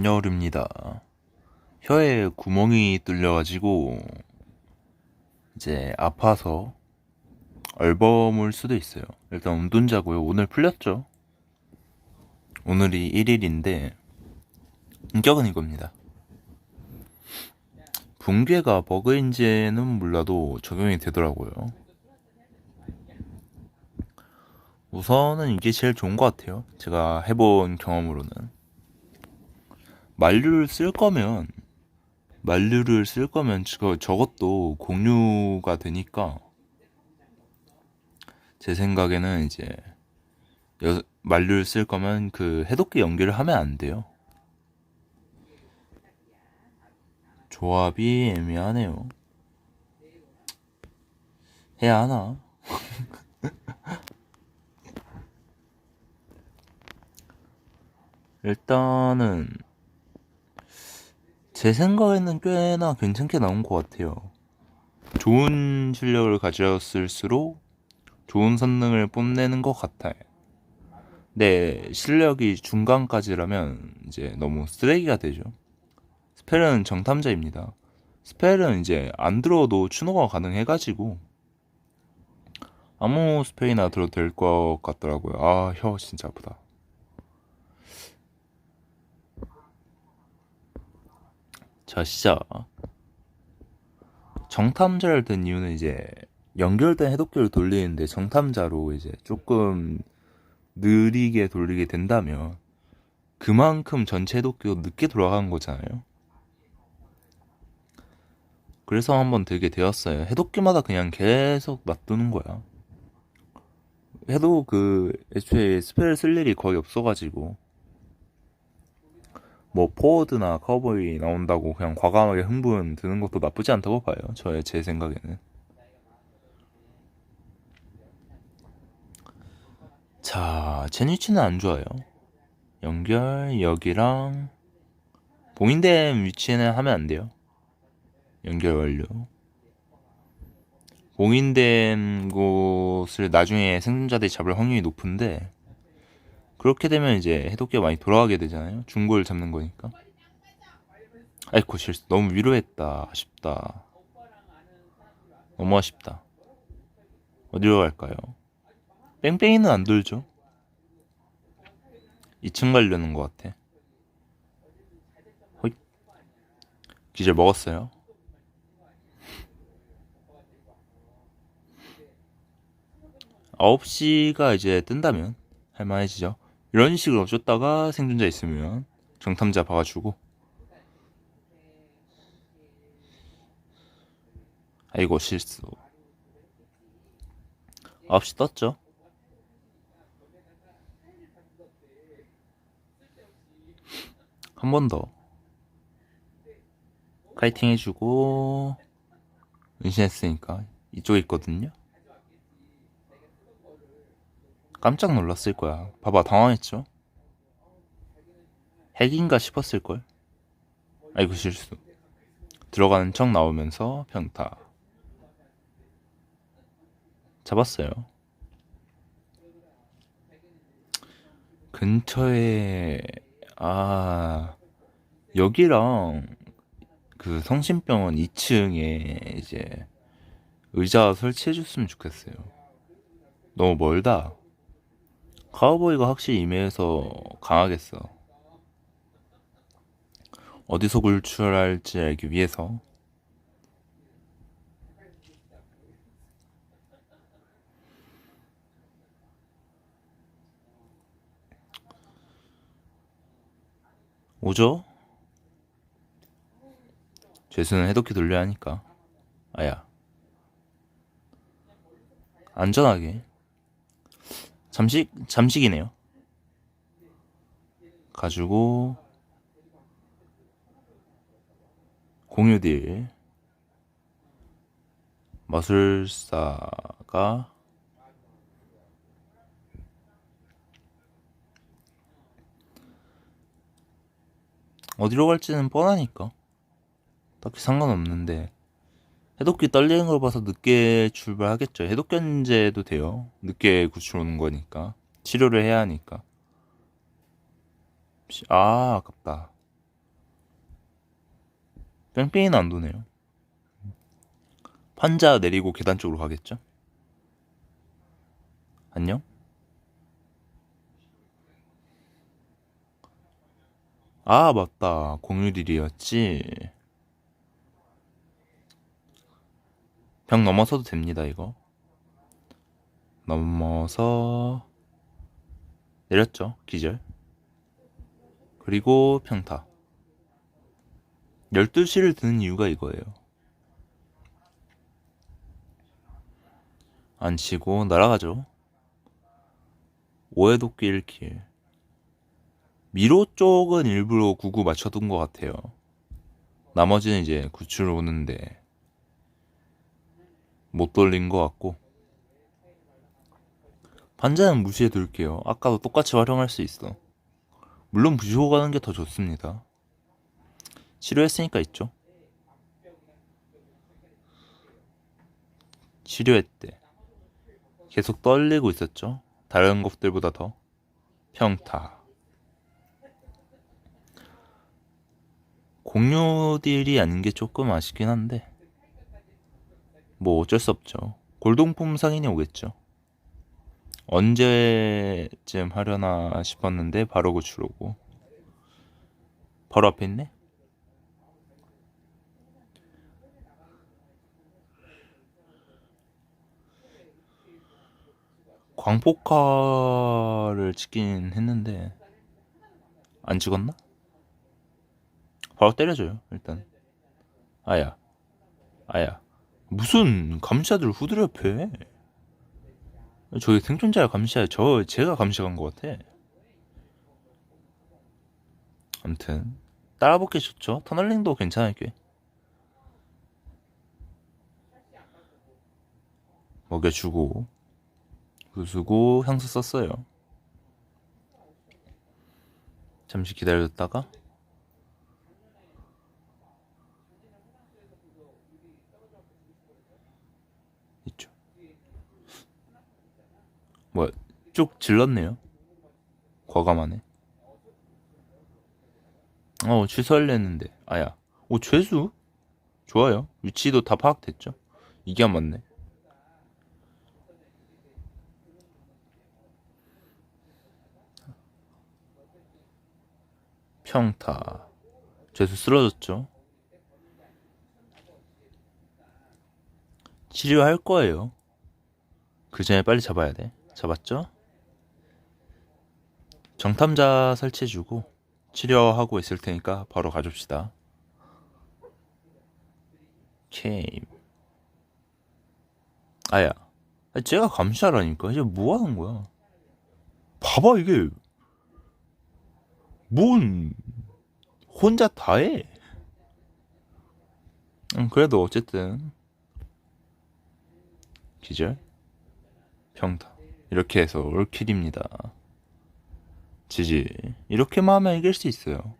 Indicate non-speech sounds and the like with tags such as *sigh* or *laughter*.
진여울입니다. 혀에 구멍이 뚫려가지고 이제 아파서 얼버물 수도 있어요. 일단 운동자고요. 오늘 풀렸죠. 오늘이 1일인데 인격은 이겁니다. 붕괴가 버그인지는 몰라도 적용이 되더라고요. 우선은 이게 제일 좋은 것 같아요. 제가 해본 경험으로는. 만류를 쓸 거면, 만류를 쓸 거면 저, 저것도 공유가 되니까, 제 생각에는 이제, 여, 만류를 쓸 거면 그 해독기 연결을 하면 안 돼요. 조합이 애매하네요. 해야 하나? *laughs* 일단은 제 생각에는 꽤나 괜찮게 나온 것 같아요. 좋은 실력을 가졌을수록 좋은 선능을 뽐내는 것 같아요. 네, 실력이 중간까지라면 이제 너무 쓰레기가 되죠. 스펠은 정탐자입니다. 스펠은 이제 안 들어도 추노가 가능해가지고 아무 스펠이나 들어도 될 것 같더라고요. 아, 혀 진짜 아프다. 자, 시작. 정탐자를 든 이유는 이제 연결된 해독기를 돌리는데 정탐자로 이제 조금 느리게 돌리게 된다면 그만큼 전체 해독기가 늦게 돌아간 거잖아요. 그래서 한번 들게 되었어요. 해독기마다 그냥 계속 놔두는 거야. 해도 그 애초에 스펠을 쓸 일이 거의 없어가지고 뭐 포워드나 커버이 나온다고 그냥 과감하게 흥분 드는 것도 나쁘지 않다고 봐요. 저의 제 생각에는. 자, 제 위치는 안 좋아요. 연결 여기랑 봉인된 위치는 하면 안 돼요. 연결 완료. 봉인된 곳을 나중에 생존자들이 잡을 확률이 높은데 그렇게 되면 이제 해독기가 많이 돌아가게 되잖아요. 중고를 잡는 거니까. 아이고 실수. 너무 위로했다. 아쉽다. 너무 아쉽다. 어디로 갈까요? 뺑뺑이는 안 돌죠. 2층 가려는 것 같아. 호잇. 기절 먹었어요. 아홉 시가 이제 뜬다면 할만해지죠. 이런 식으로 쫓다가 생존자 있으면 정탐자 봐가지고. 아이고 실수. 9시 떴죠? 한 번 더. 카이팅 해주고 은신했으니까 이쪽에 있거든요 깜짝 놀랐을 거야. 봐봐, 당황했죠? 핵인가 싶었을걸? 아이고, 실수. 들어가는 척 나오면서 평타. 잡았어요. 근처에, 아, 여기랑 그 성심병원 2층에 이제 의자 설치해줬으면 좋겠어요. 너무 멀다. 카우보이가 확실히 임해에서 강하겠어. 어디서 굴출할지 알기 위해서. 오죠? 죄수는 해독기 돌려야 하니까. 아야. 안전하게. 잠식 잠식이네요. 가지고 공유딜. 마술사가 어디로 갈지는 뻔하니까. 딱히 상관없는데 해독기 떨리는 걸 봐서 늦게 출발하겠죠. 해독 견제도 돼요. 늦게 구출 오는 거니까. 치료를 해야 하니까. 아, 아깝다. 뺑뺑이는 안 도네요. 판자 내리고 계단 쪽으로 가겠죠? 안녕? 아, 맞다. 공유딜이었지. 벽 넘어서도 됩니다, 이거. 넘어서 내렸죠, 기절. 그리고 평타. 12시를 드는 이유가 이거예요. 안 치고 날아가죠. 오해 도끼 1킬. 미로 쪽은 일부러 99 맞춰둔 것 같아요. 나머지는 이제 구출 오는데 못 돌린 것 같고 반자는 무시해 둘게요. 아까도 똑같이 활용할 수 있어. 물론 부시고 가는 게 더 좋습니다. 치료했으니까 있죠. 치료했대. 계속 떨리고 있었죠. 다른 것들보다 더. 평타. 공유딜이 아닌 게 조금 아쉽긴 한데 뭐 어쩔 수 없죠. 골동품 상인이 오겠죠. 언제쯤 하려나 싶었는데 바로 구출 오고 바로 앞에 있네. 광폭화를 찍긴 했는데 안 찍었나? 바로 때려줘요 일단 아야 아야 무슨 감시자들 후드려 패 저기 생존자가 감시야 저 제가 감시한 것 같아. 암튼 따라붙기 좋죠. 터널링도 괜찮을 게 먹여주고 부수고 향수 썼어요. 잠시 기다렸다가 있죠. 뭐, 쭉 질렀네요. 과감하네. 어, 취소하려 했는데. 아야. 오, 죄수? 좋아요. 위치도 다 파악됐죠? 이게 안 맞네. 평타. 죄수 쓰러졌죠? 치료할 거예요. 그 전에 빨리 잡아야 돼. 잡았죠? 정탐자 설치해주고 치료하고 있을 테니까 바로 가줍시다. 오케이. 아야. 제가 감시하라니까. 이제 뭐 하는 거야? 봐봐, 이게. 뭔, 혼자 다 해. 음, 그래도 어쨌든. 기절, 평타 이렇게 해서 올킬입니다. 지지 이렇게만 하면 이길 수 있어요.